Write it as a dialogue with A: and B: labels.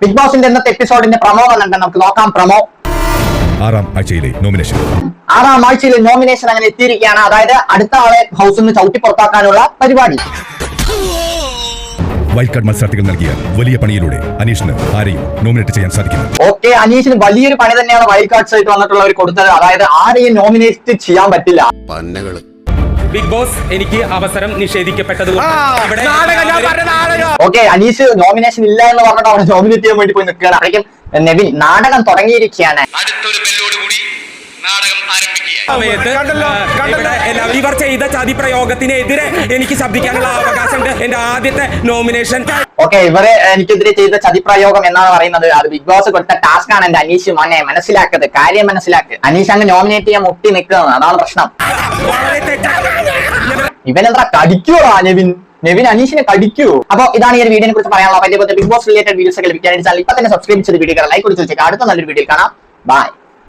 A: Big ബോസിന്റെ ഇന്നത്തെ എപ്പിസോഡിന്റെ promo വന്നിട്ടുണ്ട്. നമുക്ക് നോക്കാം പ്രമോ
B: ആറാം ആഴ്ചയിലെ നോമിനേഷൻ
A: ആറാം ആഴ്ചയിലെ നോമിനേഷൻ അങ്ങനെ എത്തിയിരിക്കുകയാണ്. അതായത് അടുത്ത ആളെ ഹൗസിൽ നിന്ന് ചവിട്ടി പുറത്താക്കാനുള്ള പരിപാടി.
B: വൈൽഡ് കാർഡ് മത്സരാർത്ഥികൾ നൽകിയ വലിയ പണിയിലൂടെ അനീഷിന് ആരെയും നോമിനേറ്റ് ചെയ്യാൻ സാധിക്കുന്നു
A: ഓക്കെ അനീഷിന് വലിയൊരു പണി തന്നെയാണ് വൈൽഡ് കാർഡ്സ് ആയിട്ട് വന്നിട്ടുള്ളവർ കൊടുത്തത്. അതായത് ആരെയും നോമിനേറ്റ് ചെയ്യാൻ പറ്റില്ല.
C: പന്നകൾ.
D: ബിഗ് ബോസ് എനിക്ക് അവസരം നിഷേധിക്കപ്പെട്ടതുകൊണ്ട്
A: ഓക്കെ അനീഷ് നോമിനേഷൻ ഇല്ല എന്ന് പറഞ്ഞിട്ട് അവിടെ നോമിനേറ്റ് ചെയ്യാൻ വേണ്ടി പോയി നിൽക്കുകയാണ്. അപ്പോഴേക്കും നെവിൻ നാടകം തുടങ്ങിയിരിക്കുകയാണ്.
E: അടുത്തൊരു ബെല്ലോടുകൂടി നാടകം ആരംഭിക്കുക
D: ഇവർ ചെയ്ത ചതി പ്രയോഗത്തിനെതിരെ എനിക്ക് ശബ്ദിക്കാനുള്ള അവകാശമുണ്ട്. എന്റെ ആദ്യത്തെ നോമിനേഷൻ
A: ഓക്കെ ഇവരെ എനിക്കെതിരെ ചെയ്ത ചതിപ്രയോഗം എന്നാണ് പറയുന്നത്. അത് ബിഗ് ബോസ് കൊടുത്ത ടാസ്ക് ആണ് എന്റെ അനീഷ് മോനെ മനസ്സിലാക്കത് കാര്യം മനസ്സിലാക്ക് അനീഷ് അങ്ങ് നോമിനേറ്റ് ചെയ്യാൻ മുട്ടി നിൽക്കുന്നത് അതാണ് പ്രശ്നം. ഇവനെന്താ കടിക്കുവോ നെവിൻ? നെവിൻ അനീഷിനെ കടിക്കൂ അപ്പൊ ഇതാണ് ഈ ഒരു വീഡിയോനെ കുറിച്ച് പറയാനുള്ള വലിയ ബിഗ് ബോസ് റിലേറ്റഡ് വീഡിയോസ് ഒക്കെ ലഭിക്കാനായിട്ട് ചാനൽ ഇപ്പൊ തന്നെ സബ്സ്ക്രൈബ് ചെയ്ത് വീഡിയോ ലൈക്ക് കൊടുത്തു വെച്ചേക്കാം. അടുത്ത നല്ലൊരു വീഡിയോ കാണാം. ബൈ